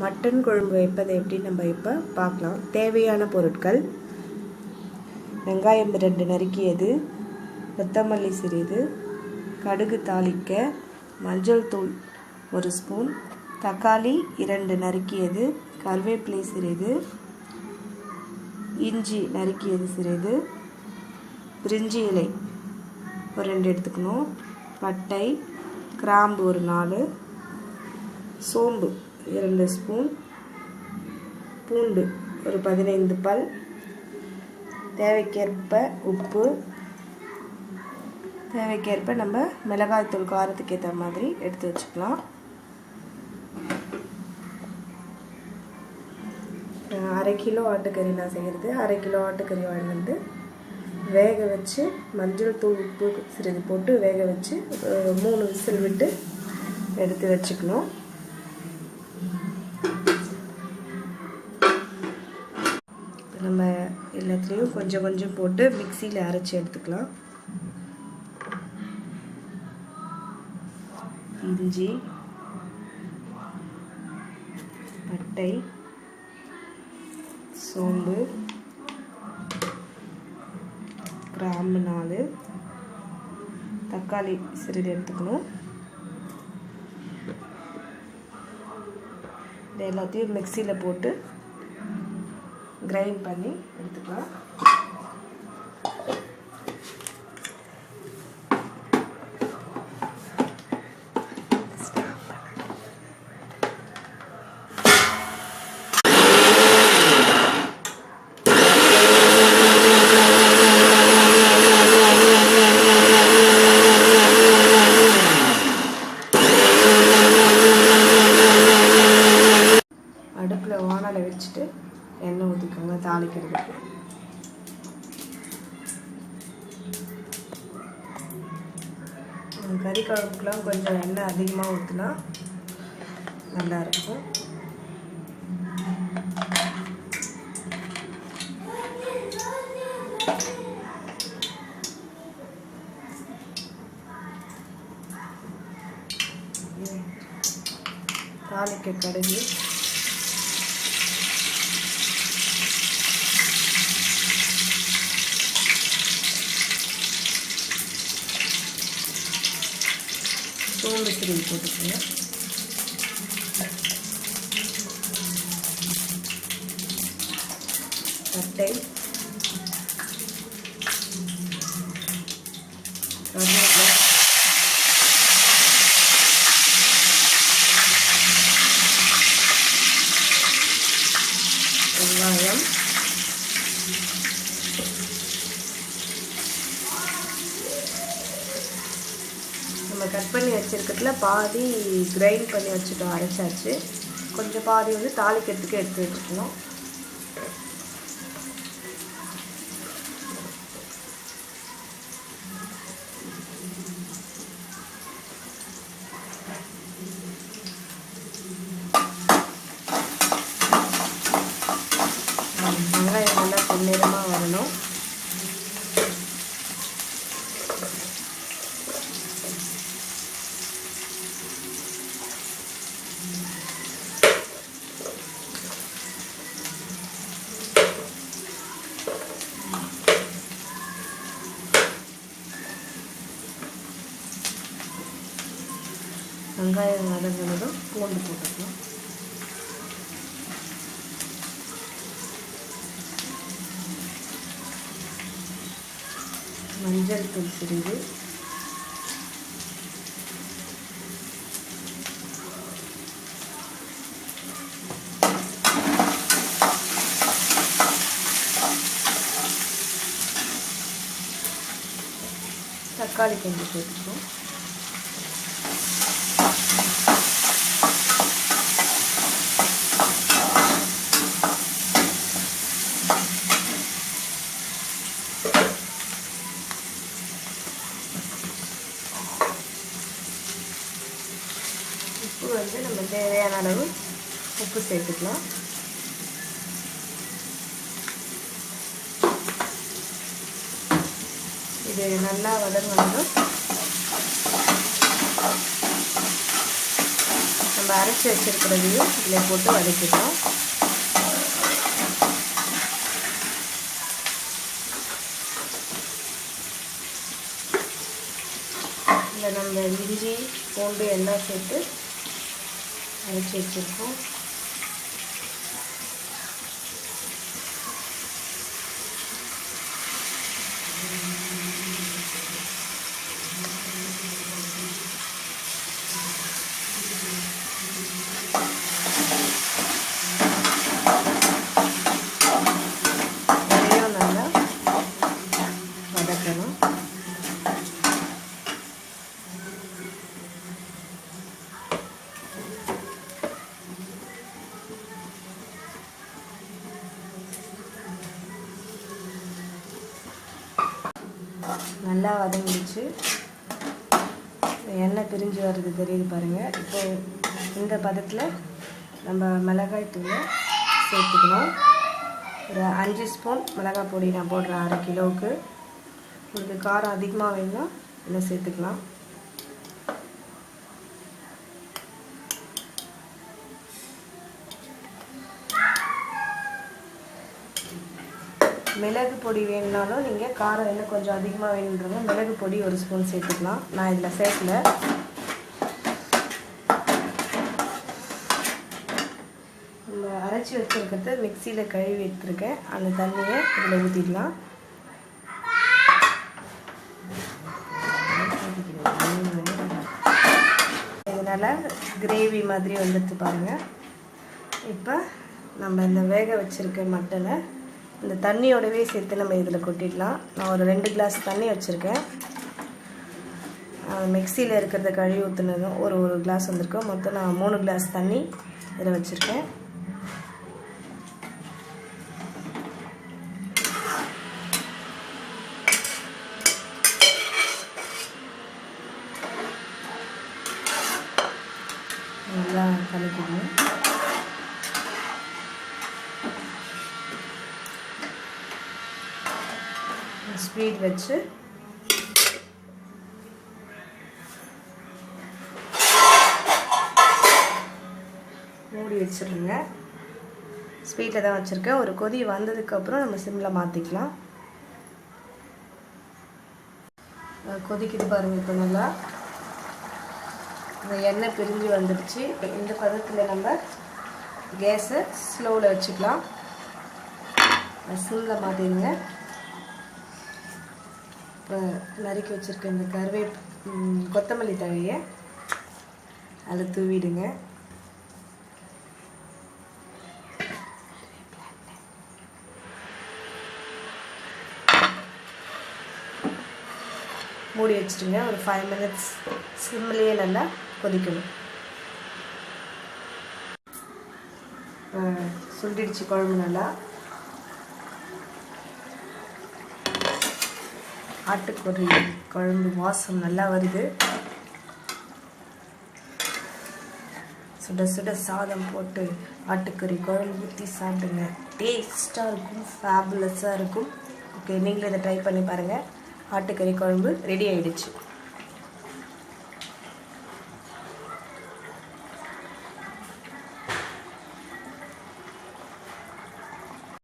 Mutton குழம்பு வைப்பது எப்படி நம்ம இப்போ பார்க்கலாம். தேவையான பொருட்கள். வெங்காயம் ரெண்டு நறுக்கியது. கொத்தமல்லி சிறிது. கடுகு தாளிக்க மஞ்சள் தூள் ஒரு ஸ்பூன். தக்காளி இரண்டு நறுக்கியது. கருவேப்பிலை சிறிது. இஞ்சி நறுக்கியது சிறிது. பிரிஞ்சி இலை ஒரு ரெண்டு எடுத்துக்கணும். பட்டை கிராம்பு ஒரு நாலு. சோம்பு இரண்டு ஸ்பூன் பூண்டு ஒரு பதினைந்து பல். தேவைக்கேற்ப உப்பு. தேவைக்கேற்ப நம்ம மிளகாய்த்தூள் காரத்துக்கு ஏற்ற மாதிரி எடுத்து வச்சுக்கலாம். அரை கிலோ ஆட்டுக்கறி நான் செய்கிறது அரை கிலோ ஆட்டுக்கறி வாங்கி வந்து வேக வச்சு மஞ்சள் தூள் உப்பு சிறிது போட்டு வேக வச்சு மூணு விசில் விட்டு எடுத்து வச்சுக்கணும். எல்லாத்துலேயும் கொஞ்சம் கொஞ்சம் போட்டு மிக்சியில் அரைச்சி எடுத்துக்கலாம். இஞ்சி பட்டை சோம்பு கிராம்பு நாலு தக்காளி சிறிது எடுத்துக்கணும். இது எல்லாத்தையும் மிக்சியில் போட்டு கிரைண்ட் பண்ணி எடுத்துக்கலாம். ஊற்றிக்கோங்க கறி குழம்புக்கெலாம் கொஞ்சம் எண்ணெய் அதிகமாக ஊற்றினா நல்லாயிருக்கும். தாளிக்க கடுகு. சோம்பு சிறிது போட்டுக்கோங்க பட்டை கருவேப்பிலை வெங்காயம் நம்ம கட் பண்ணி பாதி கிரைண்ட் பண்ணி வச்சுட்டோம் அரைச்சாச்சு. கொஞ்சம் பாதி வந்து தாளிக்கிறதுக்கு எடுத்து வச்சுக்கணும் வெங்காயம் நல்லா பொன்னிறமாக வரணும். வெங்காயம் வதங்கினதும் பூண்டு போட்டுக்கலாம். மஞ்சள் தூள் சிறிது தக்காளி கொஞ்சம் சேர்த்துக்கணும் உப்பு வந்து நம்ம தேவையான அளவு உப்பு சேர்த்துக்கலாம். இது நல்லா வதங்கணும். நம்ம அரைச்சி வச்சிருக்கிறதையும் இதில் போட்டு வதக்கிட்டோம் இதில் நம்ம இஞ்சி பூண்டு எல்லாம் சேர்த்து அரைச்சி வச்சுருக்கோம். நல்லா வதங்கிடுச்சு. எண்ணெய் பிரிஞ்சு வர்றது தெரியுது பாருங்கள் இப்போ இந்த பதத்தில் நம்ம மிளகாய் தூளை சேர்த்துக்கணும். ஒரு அஞ்சு ஸ்பூன் மிளகாய் பொடி நான் போடுறேன் அரை கிலோவுக்கு. உங்களுக்கு காரம் அதிகமாக வேணும்னா இல்லை சேர்த்துக்கலாம். மிளகு பொடி வேணுனாலும் நீங்கள் காரம் இன்னும் கொஞ்சம் அதிகமாக வேணுன்றவங்க மிளகு பொடி ஒரு ஸ்பூன் சேர்த்துக்கலாம். நான் இதில் சேர்க்கல. நம்ம அரைச்சி வச்சுருக்கிறது மிக்சியில் கழுவி எடுத்துருக்கேன். அந்த தண்ணியை இதில் ஊற்றிடலாம் இதனால் கிரேவி மாதிரி வந்துட்டு பாருங்கள் இப்போ நம்ம இந்த வேக வச்சுருக்க மட்டனை இந்த தண்ணியோடவே சேர்த்து நம்ம இதில் கொட்டிடலாம். நான் ஒரு ரெண்டு கிளாஸ் தண்ணி வச்சுருக்கேன். மிக்சியில் இருக்கிறத கழுவி ஊற்றுனதும் ஒரு ஒரு கிளாஸ் வந்திருக்கோம். மொத்தம் நான் மூணு கிளாஸ் தண்ணி இதில் வச்சுருக்கேன். நல்லா கலக்கிடணும். ஸ்வீட் வச்சு. மூடி வச்சிருங்க. ஸ்வீட்டில் தான் வச்சுருக்கேன். ஒரு கொதி வந்ததுக்கப்புறம் நம்ம சிம்மில் மாற்றிக்கலாம் கொதிக்குது பாருங்கள் இப்போ நல்லா. இந்த எண்ணெய் பிரிஞ்சு வந்துடுச்சு. இந்த பதத்தில் நம்ம கேஸை ஸ்லோவில் வச்சுக்கலாம். சிம்மில் மாற்றிடுங்க இப்போ நறுக்கி வச்சுருக்க இந்த கருவே கொத்தமல்லி தழையை அதில் தூவிடுங்க. மூடி வச்சுட்டுங்க. ஒரு ஃபைவ் மினிட்ஸ் சிம்லேயே நல்லா கொதிக்கணும். சுண்டிடுச்சு குழம்பு நல்லா. ஆட்டுக்கறி குழம்பு வாசம் நல்லா வருது. சுட சுட சாதம் போட்டு ஆட்டுக்கறி குழம்பு ஊற்றி சாப்பிடுங்க. டேஸ்ட்டாக இருக்கும் ஃபேபுலஸாக இருக்கும். ஓகே நீங்களும் இதை ட்ரை பண்ணி பாருங்கள் ஆட்டுக்கறி குழம்பு ரெடி ஆகிடுச்சு